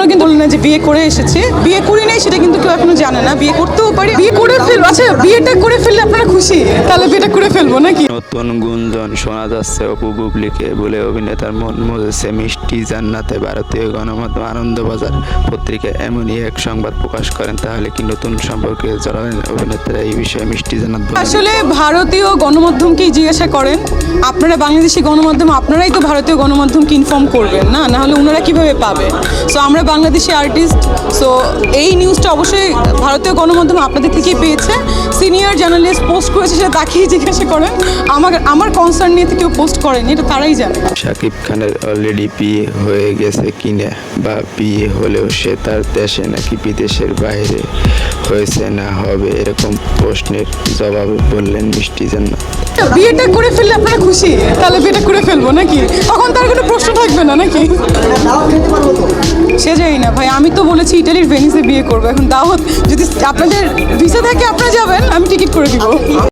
এখনও কিন্তু বললেন না যে বিয়ে করে এসেছে। বিয়ে করি নাই সেটা কিন্তু কেউ এখনও জানে না। বিয়ে করতেও পারি বিয়ে করে ফেলব। আচ্ছা বিয়েটা করে ফেললে আপনারা খুশি? তাহলে বিয়েটা করে ফেলব নাকি? নতুন গুঞ্জন শোনা যাচ্ছে অপু বুবলিকে বলে অভিনেতার মন মজেছে মিষ্টি জান্নাতে ভারতীয় গণমাধ্যম আনন্দবাজার পত্রিকায় এমনই এক সংবাদ প্রকাশ করেন। তাহলে কি নতুন সম্পর্কে জড়ালেন অভিনেতারা এই বিষয়ে মিষ্টি জান্নাত আসলে ভারতীয় গণমাধ্যমকেই জিজ্ঞাসা করেন? আপনারা বাংলাদেশি গণমাধ্যম আপনারাই তো ভারতীয় গণমাধ্যমকে ইনফর্ম করবেন না? না হলে ওনারা কীভাবে পাবে? সো আমরা বাংলাদেশি আর্টিস্ট সো এই নিউজটা অবশ্যই ভারতীয় গণমাধ্যম আপনাদের থেকেই পেয়েছে। সিনিয়র জার্নালিস্ট পোস্ট করেছে সেটা তাকেই জিজ্ঞাসা করেন। আমার আমার কনসার্ন নিয়ে তো কেউ পোস্ট করেনি এটা তারাই জানে। শাকিব খানের অলরেডি বিয়ে হয়ে গেছে কিনা বা বিয়ে হলেও সে তার দেশে নাকি বিদেশের বাইরে হয়েছে না হবে এরকম প্রশ্নের জবাবে বললেন মিষ্টি জান্নাত। বিয়েটা করে ফেললে আপনারা খুশি? তাহলে বিয়েটা করে ফেলব নাকি? তখন তার কোনো প্রশ্ন থাকবে না নাকি? সে যাই না। ভাই, আমি তো বলেছি ইটালির ভেনিসে বিয়ে করব। এখন দাওয়াত যদি আপনাদের ভিসা থাকে, আপনারা যাবেন, আমি টিকিট করে দিব।